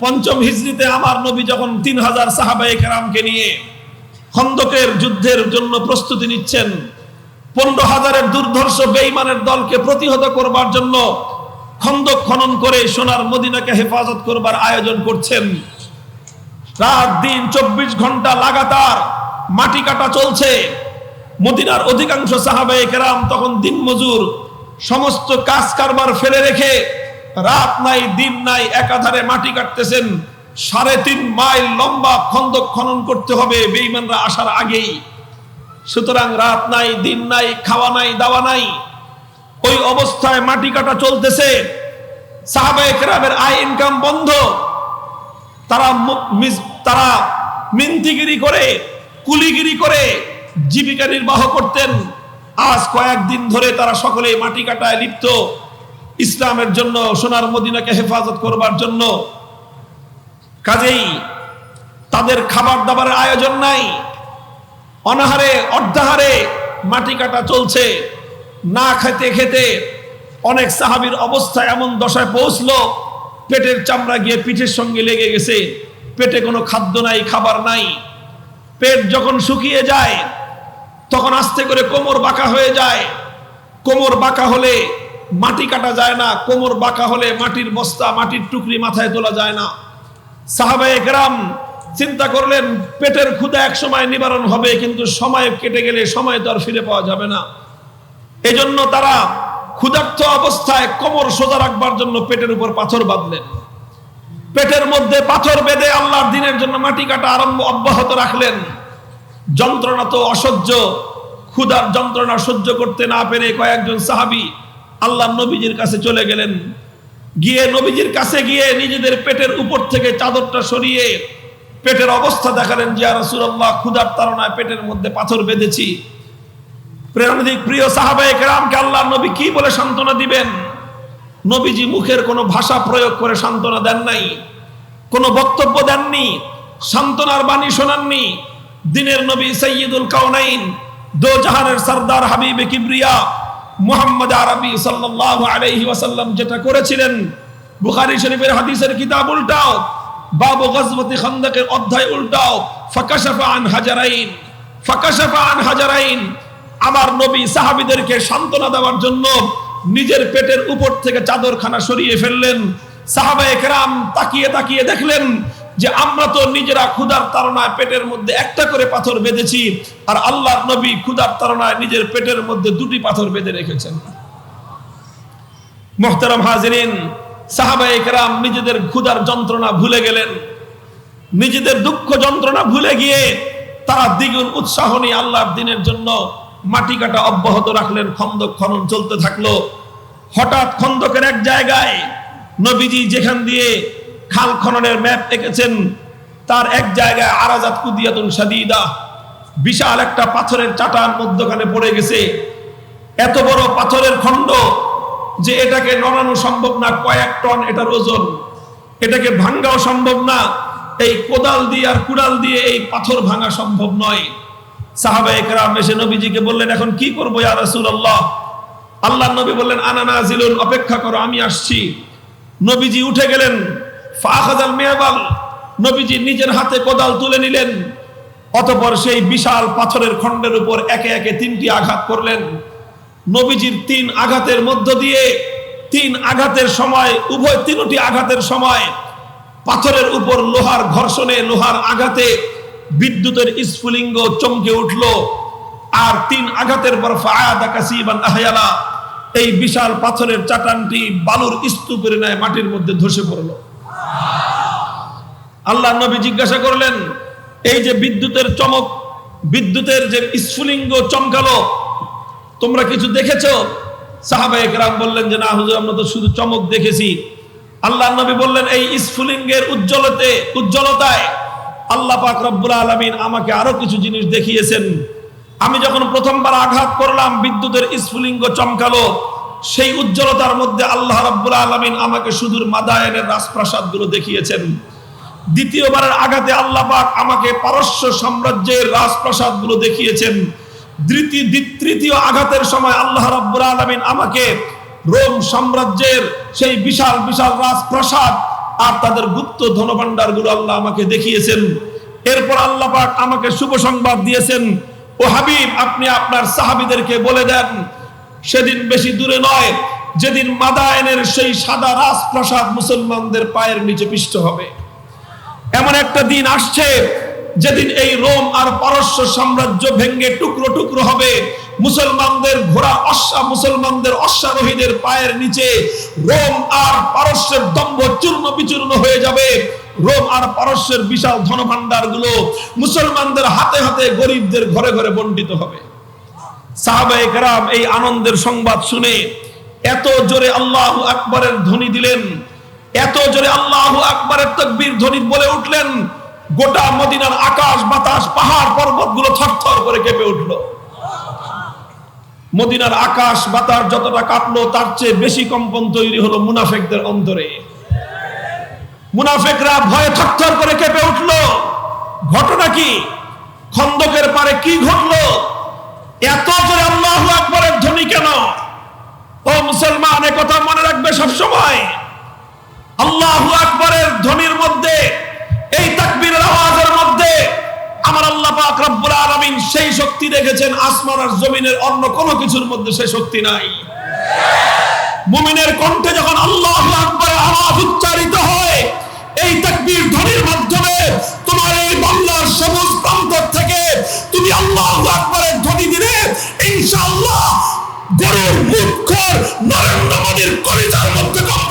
পঞ্চম হিজরিতে আমার নবী যখন তিন হাজার সাহাবাই কেরামকে নিয়ে খন্দকের যুদ্ধের জন্য প্রস্তুতি নিচ্ছেন, পনেরো হাজারের দুর্ধর্ষ বেইমানের দলকে প্রতিহত করবার জন্য খন্দক খনন করে সোনার মদিনাকে হেফাজত করবার আয়োজন করছেন। রাত দিন চব্বিশ ঘণ্টা লাগাতার মাটি কাটা চলছে। মদিনার অধিকাংশ সাহাবায়ে কেরাম তখন দিন মজুর সমস্ত কাজ কারবার ফেলে রেখে রাত নাই, দিন নাই, একাধারে মাটি কাটতেছেন। সাড়ে তিন মাইল লম্বা খন্দক খনন করতে হবে বেইমানরা আসার আগেই। সুতরাং রাত নাই, দিন নাই, খাওয়া নাই, দাওয়া নাই। ওই অবস্থায় মাটি কাটা চলতেছে। সাহাবায়ে কেরামের আয় ইনকাম বন্ধ। তারা তারা মিন্তিগিরি করে, কুলিগিরি করে জীবিকা নির্বাহ করতেন। আজ কয়েকদিন ধরে তারা সকলে মাটি কাটায় লিপ্ত। ইসলামের জন্য, সোনার মদিনাকে হেফাজত করবার জন্য। কাজেই তাদের খাবার দাবারের আয়োজন নাই। অনাহারে, অর্ধাহারে মাটি কাটা চলছে। না খেতে খেতে অনেক সাহাবীর অবস্থা এমন দশায় পৌঁছলো, পেটের চামড়া গিয়ে পিঠের সঙ্গে লেগে গেছে। পেটে কোনো খাদ্য নাই, খাবার নাই। পেট যখন শুকিয়ে যায়, তখন আস্তে করে কোমর বাঁকা হয়ে যায়। কোমর বাঁকা হলে মাটি কাটা যায় না, কোমর বাঁকা হলে মাটির বস্তা, মাটির টুকরি মাথায় তোলা যায় না। সাহাবায়ে কেরাম চিন্তা করলেন, পেটের ক্ষুদা এক সময় নিবারণ হবে, কিন্তু সময় কেটে গেলে সময় তো আর ফিরে পাওয়া যাবে না। এজন্য তারা ক্ষুধার্ত অবস্থায় কোমর সোজা রাখবার জন্য পেটের উপর পাথর বাঁধলেন। পেটের মধ্যে পাথর বেঁধে আল্লাহর দিনের জন্য মাটি কাটা আরম্ভ অব্যাহত রাখলেন। যন্ত্রণা তো অসহ্য। ক্ষুধার যন্ত্রণা সহ্য করতে না পেরে কয়েকজন সাহাবি আল্লাহ নবীজির কাছে চলে গেলেন। গিয়ে নবীজির কাছে গিয়ে নিজেদের পেটের উপর থেকে চাদরটা সরিয়ে পেটের অবস্থা দেখালেন যে রাসূলুল্লাহ, ক্ষুধার তাড়নায় পেটের মধ্যে পাথর বেঁধেছি। প্রেরণাদিক প্রিয় সাহাবায়ে কেরামকে আল্লাহ নবী কি বলে সান্ত্বনা দিবেন? নবীজি মুখের কোনো ভাষা প্রয়োগ করে সান্ত্বনা দেন নাই, কোনো বক্তব্য দেননি, সান্ত্বনার বাণী শোনাননি। দিনের নবী সৈয়দুল কাউনাইন দো জাহানের সর্দার হাবিবে কিবরিয়া মুহাম্মদ আরবি সাল্লাল্লাহু আলাইহি ওয়াসাল্লাম যেটা করেছিলেন, বুখারী শরীফের হাদিসের কিতাব উল্টাও, বাবু গজওয়াতি খন্দকের অধ্যায় উল্টাও, ফাকাশাফা আন হাজারাইন, ফাকাশাফা আন হাজারাইন, আমার নবী সাহাবীদেরকে সান্ত্বনা দেওয়ার জন্য নিজের পেটের উপর থেকে চাদরখানা সরিয়ে ফেললেন, সাহাবায়ে কেরাম তাকিয়ে তাকিয়ে দেখলেন যে আমরা তো নিজেরা ক্ষুধার তাড়নায় পেটের মধ্যে একটা করে পাথর বেঁধেছি, আর আল্লাহর নবী ক্ষুধার তাড়নায় নিজের পেটের মধ্যে দুটি পাথর বেঁধে রেখেছেন। মোহতারাম হাজরিন, সাহাবায়ে কেরাম নিজেদের ক্ষুধার যন্ত্রণা ভুলে গেলেন। নিজেদের দুঃখ যন্ত্রণা ভুলে গিয়ে তারা দ্বিগুণ উৎসাহ নিয়ে আল্লাহর দিনের জন্য মাটি কাটা অব্যাহত রাখলেন খন্দক খনন চলতে থাকল। হঠাৎ খন্দকের এক জায়গায় নবীজি যেখান দিয়ে খাল খননের ম্যাপ এঁকেছেন তার এক জায়গায় আরাজাত কুদিয়াতুন সাদিদা বিশাল একটা পাথরের চাটার মধ্যখানে পড়ে গেছে। এত বড় পাথরের খণ্ড যে এটাকে নড়ানো সম্ভব না, কয়েক টন এটার ওজন। এটাকে ভাঙ্গাও সম্ভব না। এই কোদাল দিয়ে আর কুড়াল দিয়ে এই পাথর ভাঙা সম্ভব নয়। সাহাবা একরাম এসে নবীজিকে বললেন, এখন কি করব ইয়া রাসূলুল্লাহ? আল্লাহ নবী বললেন, আনা নাজিলুন, অপেক্ষা করো, আমি আসছি। নবীজি উঠে গেলেন। নবীজি নিজের হাতে কোদাল তুলে নিলেন। অতঃপর সেই বিশাল পাথরের খণ্ডের উপর একে একে তিনটি আঘাত করলেন। নবীজির তিন আঘাতের মধ্য দিয়ে তিন আঘাতের সময়, উভয় তিনটি আঘাতের সময় পাথরের উপর লোহার ঘর্ষণে, লোহার আঘাতে বিদ্যুতের স্ফুলিঙ্গ চমকে উঠল। আর তিন আঘাতের পর এই বিশাল পাথরের চাটানটি বালুর স্তূপের ন্যায় মাটির মধ্যে ধসে পড়ল। আল্লাহ নবী জিজ্ঞাসা করলেন, এই যে বিদ্যুতের চমক, বিদ্যুতের যে স্ফুলিঙ্গ চমকালো, তোমরা কিছু দেখেছ? সাহাবায়ে রাম বললেন যে, না হুজুর, আমরা তো শুধু চমক দেখেছি। আল্লাহ নবী বললেন, এই স্ফুলিঙ্গের উজ্জ্বলতে, উজ্জ্বলতায় আল্লাহ পাক রব্বুল আলামিন আমাকে আরও কিছু জিনিস দেখিয়েছেন। আমি যখন প্রথমবার আঘাত করলাম, বিদ্যুতের স্ফুলিঙ্গ চমকালো, সেই উজ্জ্বলতার মধ্যে আল্লাহ রাব্বুল আলামিন আমাকে সুদূর মাদায়েনের রাজপ্রাসাদগুলো দেখিয়েছেন। দ্বিতীয়বারের আঘাতে আল্লাহ পাক আমাকে পারস্য সাম্রাজ্যের রাজপ্রাসাদগুলো দেখিয়েছেন তৃতীয় আঘাতের সময় আল্লাহ রাব্বুল আলামিন আমাকে রোম সাম্রাজ্যের সেই বিশাল বিশাল রাজপ্রাসাদ আর তাদের গুপ্ত ধনভাণ্ডারগুলো আল্লাহ আমাকে দেখিয়েছেন। এরপর আল্লাহ পাক আমাকে শুভ সংবাদ দিয়েছেন, ও হাবিব, আপনি আপনার সাহাবিদেরকে বলে দেন, সেদিন বেশি দূরে নয়, যেদিন মাদায়নের সেই সাদা রাজপ্রাসাদ মুসলমানদের পায়ের নিচে পিষ্ট হবে। এমন একটা দিন আসছে যেদিন এই রোম আর পারস্য সাম্রাজ্য ভেঙ্গে টুকরো টুকরো হবে। মুসলমানদের ঘোড়া অশ্বা, মুসলমানদের অশ্বারোহীদের পায়ের নিচে রোম আর পারস্যের দম্ভ চূর্ণ বিচূর্ণ হয়ে যাবে। রোম আর পারস্যের বিশাল ধনভাণ্ডারগুলো মুসলমানদের হাতে হাতে গরিবদের ঘরে ঘরে বন্টিত হবে। সাহাবায়ে কেরাম এই আনন্দের সংবাদ শুনে এত জোরে আল্লাহ আকবরের ধ্বনি দিলেন এত জোরে আল্লাহ আকবরের তকবীর ধ্বনি বলে উঠলেন। গোটা মদিনার আকাশ, বাতাস, পাহাড়, পর্বতগুলো থরথর করে কেঁপে উঠল। মদিনার আকাশ, বাতাস যতটা কাঁপলো, তার চেয়ে বেশি কম্পন তৈরি হলো মুনাফেকদের অন্তরে। মুনাফেকরা ভয়ে থরথর করে কেঁপে উঠল। ঘটনা কি? খন্দকের পারে কি ঘটলো? এত জোরে আল্লাহ আকবরের ধ্বনি কেন? ও মুসলমান কথা মনে রাখবে সব সময় আল্লাহ আকবরের ধ্বনির মধ্যে, এই তাকবীরের আওয়াজের মধ্যে আমার আল্লাহ পাক রব্বুল আলামিন সেই শক্তি রেখেছেন আসমান আর জমিনের অন্য কোনো কিছুর মধ্যে সেই শক্তি নাই। মুমিনের কণ্ঠে যখন আল্লাহ আকবরের আওয়াজ উচ্চারিত হয়, এই তাকবীর ধ্বনির মাধ্যমে তোমার এই বাংলার সবুজ প্রান্ত থেকে তুমি আল্লাহ আকবরের ধ্বনি দিলে, ইনশাআল্লাহ গরুর মুখ নরেন্দ্র মোদীর কলিজার মধ্যে কম